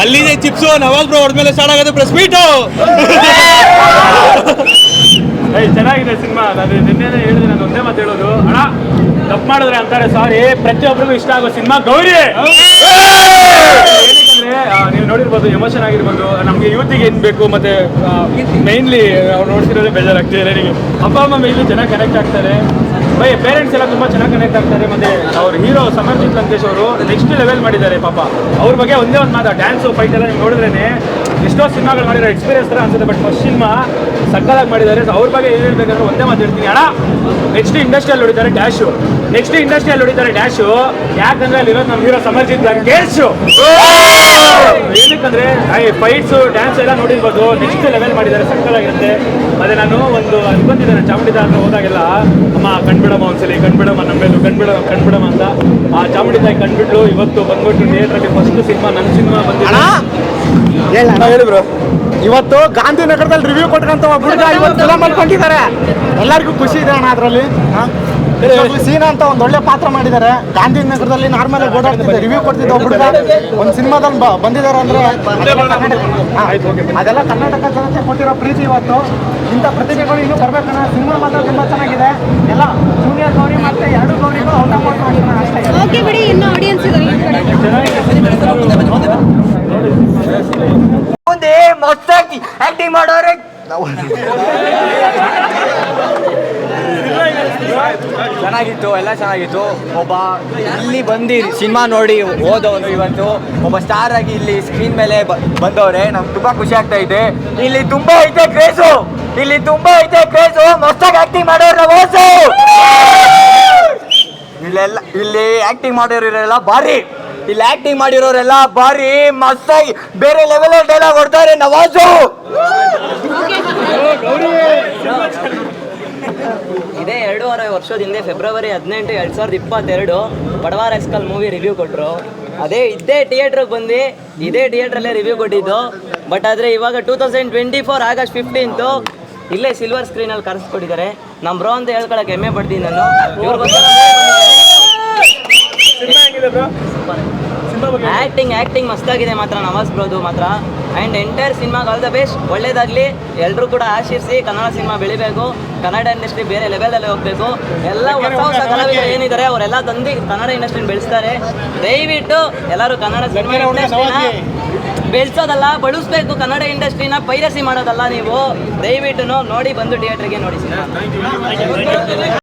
ಅಲ್ಲಿದೆ chips Nawaz bro ಹೊಡೆದ್ಮೇಲೆ start ಆಗೋದು ಪ್ರೆಸ್ ಮೀಟು ಏಯ್ ಚೆನ್ನಾಗಿದೆ ಸಿನಿಮಾ. ನಾನು ನಿನ್ನೆ ಹೇಳಿದೆ ನಾನು ಒಂದೇ ಮಾತು ಹೇಳೋದು. ಅಣ್ಣ ತಪ್ಪು ಮಾಡಿದ್ರೆ ಅಂತಾರೆ ಸಾರಿ ಪ್ರತಿಯೊಬ್ಬರಿಗೂ ಇಷ್ಟ ಆಗೋ ಸಿನಿಮಾ ಗೌರಿ. ನೀವು ನೋಡಿರ್ಬೋದು ಎಮೋಷನ್ ಆಗಿರ್ಬೋದು ನಮಗೆ ಯೂತಿಗೆ ಏನು ಬೇಕು ಮತ್ತೆ ಮೈನ್ಲಿ ಅವ್ರು ನೋಡ್ತಿರೋದೇ ಬೇಜಾರಾಗ್ತಿದೆ. ನನಗೆ ಅಪ್ಪ ಅಮ್ಮ ಮೈನ್ಲಿ ಚೆನ್ನಾಗಿ ಕನೆಕ್ಟ್ ಆಗ್ತಾರೆ. ಬೈ ಪೇರೆಂಟ್ಸ್ ಎಲ್ಲ ತುಂಬಾ ಚೆನ್ನಾಗಿ ಕನೆಕ್ಟ್ ಆಗ್ತಾರೆ ಮತ್ತೆ ಅವ್ರ ಹೀರೋ ಸಮರ್ಜಿತ್ ಲಂಕೇಶ್ ಅವರು ನೆಕ್ಸ್ಟ್ ಲೆವೆಲ್ ಮಾಡಿದ್ದಾರೆ ಪಾಪ. ಅವ್ರ ಬಗ್ಗೆ ಒಂದೇ ಒಂದು ಮಾತು ಡ್ಯಾನ್ಸು ಫೈಟ್ ಎಲ್ಲ ನೀವು ನೋಡಿದ್ರೇನೆ ಎಷ್ಟೋ ಸಿನಿಮಾಗಳು ಮಾಡಿರೋ ಎಕ್ಸ್ಪೀರಿಯನ್ಸ್ ಥರ ಅನ್ಸುತ್ತೆ ಬಟ್ ಫಸ್ಟ್ ಸಿನಿಮಾ ಸಕ್ಕದಾಗಿ ಮಾಡಿದ್ದಾರೆ. ಸೊ ಅವ್ರ ಬಗ್ಗೆ ಏನು ಹೇಳ್ಬೇಕಂದ್ರೆ ಒಂದೇ ಮಾತು ಹೇಳ್ತೀನಿ. ಅಣ್ಣ ನೆಕ್ಸ್ಟ್ ಇಂಡಸ್ಟ್ರಿಯಲ್ಲಿ ಹೊಡಿತಾರೆ ಡ್ಯಾಶು ನೆಕ್ಸ್ಟ್ ಇಂಡಸ್ಟ್ರಿಯಲ್ಲಿ ಹೊಡಿತಾರೆ ಡ್ಯಾಶು ಯಾಕಂದ್ರೆ ಅಲ್ಲಿರೋದು ನಮ್ಮ ಹೀರೋ ಸಮರ್ಜಿತ್ ಗೇರ್ಸು ಏನಕ್ಕಂದ್ರೆ ಫೈಟ್ಸ್ ಡ್ಯಾನ್ಸ್ ಎಲ್ಲ ನೋಡಿರ್ಬೋದು. ನೆಕ್ಸ್ಟ್ ಲೆವೆಲ್ ಮಾಡಿದ್ದಾರೆ, ಸಕ್ಕದಾಗಿರುತ್ತೆ. ಅದೇ ನಾನು ಒಂದು ಅನ್ಕೊಂತಿದ್ದೇನೆ ಚಾಮುಂಡಿದ ಅಂತ ಹೋದಾಗೆಲ್ಲ, ಅಮ್ಮ, ಕಣ್ಬಿಡಮ್ಮ ಒಂದ್ಸಲಿ, ಕಣ್ಬಿಡಮ್ಮ ನಮ್ಮೆಲ್ಲೂ ಕಣ್ಬಿಡ ಕಣ್ಬಿಡಮ್ಮ ಅಂತ. ಆ ಚಾಮುಂಡಿ ತಾಯಿ ಕಣ್ಬಿಟ್ಲು, ಇವತ್ತು ಬಂದ್ಬಿಟ್ಟು ಥಿಯೇಟ್ರಲ್ಲಿ ಫಸ್ಟ್ ಸಿನಿಮಾ ನನ್ನ ಸಿನಿಮಾ ಬಂದಿದೆ. ಹೇಳಿ. ಬ್ರೋ ಇವತ್ತು ಗಾಂಧಿನಗರದಲ್ಲಿ ರಿವ್ಯೂ ಕೊಟ್ಕಂತ ಒಬ್ಬ ಹುಡುಗ ಇವತ್ತು ಫಿಲಮ್ ಅನ್ಕೊಂಡಿದ್ದಾರೆ ಎಲ್ಲರಿಗೂ ಖುಷಿ ಇದೆ ಅಣ್ಣ ಅದರಲ್ಲಿ. ಸೀನಾ ಅಂತ ಒಂದು ಒಳ್ಳೆ ಪಾತ್ರ ಮಾಡಿದ್ದಾರೆ. ಗಾಂಧಿನಗರದಲ್ಲಿ ನಾರ್ಮಲ್ ಆಗಿ ಓಡಾಡ್ತಿದ್ದೆ ರಿವ್ಯೂ ಕೊಡ್ತಿದ್ದ ಒಬ್ಬ ಹುಡುಗ ಒಂದು ಸಿನಿಮಾದಲ್ಲಿ ಬಂದಿದ್ದಾರೆ ಅಂದ್ರೆ ಅದೆಲ್ಲ ಕರ್ನಾಟಕ- ಜನತೆ ಕೊಟ್ಟಿರೋ ಪ್ರೀತಿ ಇವತ್ತು. ಇಂಥ ಪ್ರತಿಭೆಗಳು ಇನ್ನೂ ಬರ್ಬೇಕಣ್ಣ ಸಿನಿಮಾ ಮಾತ್ರ ತುಂಬಾ ಚೆನ್ನಾಗಿದೆ. ಎಲ್ಲ ಜೂನಿಯರ್ ಗೌರಿ ಮತ್ತೆ ಎರಡು ಗೌರಿಗೂ ಔಟ್ ಆಫ್ ಅಷ್ಟೇ ಓಕೆ ಬಿಡಿ ಇನ್ನು ಆಡಿಯನ್ಸ್ ಮುಂದೆ ಮಸ್ತಾಗಿ ಆಕ್ಟಿಂಗ್ ಮಾಡೋರೆ? ಚೆನ್ನಾಗಿತ್ತು ಎಲ್ಲ ಚೆನ್ನಾಗಿತ್ತು. ಒಬ್ಬ ಇಲ್ಲಿ ಬಂದು ಸಿನಿಮಾ ನೋಡಿ ಓದೋನು ಇವತ್ತು. ಒಬ್ಬ ಸ್ಟಾರ್ ಆಗಿ ಇಲ್ಲಿ ಸ್ಕ್ರೀನ್ ಮೇಲೆ ಬ- ಬಂದವ್ರೆ. ನಮ್ಗೆ ತುಂಬಾ ಖುಷಿ ಆಗ್ತಾ ಇದೆ. ಇಲ್ಲಿ ತುಂಬಾ ಐತೆ ಕ್ರೇಜು. ಇಲ್ಲಿ ತುಂಬಾ ಐತೆ ಕ್ರೇಜು. ಮಸ್ತಾಗಿ ಆಕ್ಟಿಂಗ್ ಮಾಡೋರು ಓಸು ಇಲ್ಲೆಲ್ಲ ಇಲ್ಲಿ ಆಕ್ಟಿಂಗ್ ಇರೋಲ್ಲ ಭಾರಿ. ಇಲ್ಲಿ ಆಕ್ಟಿಂಗ್ ಮಾಡಿರೋರೆಲ್ಲ ಬಾರಿ ಮಸ್ತಾಗಿ ಬೇರೆ ಲೆವೆಲ್ ಡೈಲಾಗ್ ಹೊಡ್ತಾರೆ ನವಾಜು. ಇದೇ ಎರಡೂವರೆ ವರ್ಷದ ಹಿಂದೆ ಫೆಬ್ರವರಿ ಹದಿನೆಂಟು ಎರಡು ಸಾವಿರದ ಇಪ್ಪತ್ತೆರಡು ಬಡವಾರ ಎಸ್ಕಲ್ ಮೂವಿ ರಿವ್ಯೂ ಕೊಟ್ಟರು ಅದೇ ಇದೇ ಥಿಯೇಟ್ರಿಗೆ ಬಂದು ಇದೇ ಥಿಯೇಟ್ರಲ್ಲೇ ರಿವ್ಯೂ ಕೊಟ್ಟಿದ್ದು. ಬಟ್ ಆದರೆ ಇವಾಗ two thousand twenty four August fifteenth ಇಲ್ಲೇ ಸಿಲ್ವರ್ ಸ್ಕ್ರೀನಲ್ಲಿ ಕರೆಸ್ಕೊಟ್ಟಿದ್ದಾರೆ. ನಮ್ಮ ಬ್ರೋ ಅಂತ ಹೇಳ್ಕೊಳಕ್ಕೆ ಹೆಮ್ಮೆ ಪಡ್ತೀನಿ ನಾನು. ಆ್ಯಕ್ಟಿಂಗ್ ಆ್ಯಕ್ಟಿಂಗ್ ಮಸ್ತಾಗಿದೆ ಮಾತ್ರ ನವಾಜ್ ಬ್ರೋದು ಮಾತ್ರ. ಆ್ಯಂಡ್ ಎಂಟೈರ್ ಸಿನಿಮಾಗೆ ಆಲ್ ದ ಬೆಸ್ಟ್ ಒಳ್ಳೇದಾಗಲಿ. ಎಲ್ಲರೂ ಕೂಡ ಆಶಿಸಿ ಕನ್ನಡ ಸಿನಿಮಾ ಬೆಳಿಬೇಕು. ಕನ್ನಡ ಇಂಡಸ್ಟ್ರಿ ಬೇರೆ ಲೆವೆಲಲ್ಲಿ ಹೋಗಬೇಕು. ಎಲ್ಲ ಹೊಸ ಹೊಸ ಕಲಾವಿದರು ಏನಿದ್ದಾರೆ ಅವರೆಲ್ಲ ತಂದು ಕನ್ನಡ ಇಂಡಸ್ಟ್ರಿನ ಬೆಳೆಸ್ತಾರೆ. ದಯವಿಟ್ಟು ಎಲ್ಲರೂ ಕನ್ನಡ ಸಿನಿಮಾ ಬೆಳೆಸೋದಲ್ಲ ಬಳಸ್ಬೇಕು. ಕನ್ನಡ ಇಂಡಸ್ಟ್ರಿನ ಪೈರಸಿ ಮಾಡೋದಲ್ಲ ನೀವು. ದಯವಿಟ್ಟು ನೋಡಿ ಬಂದು ಥಿಯೇಟ್ರಿಗೆ ನೋಡಿ ಸಿನಿಮಾ.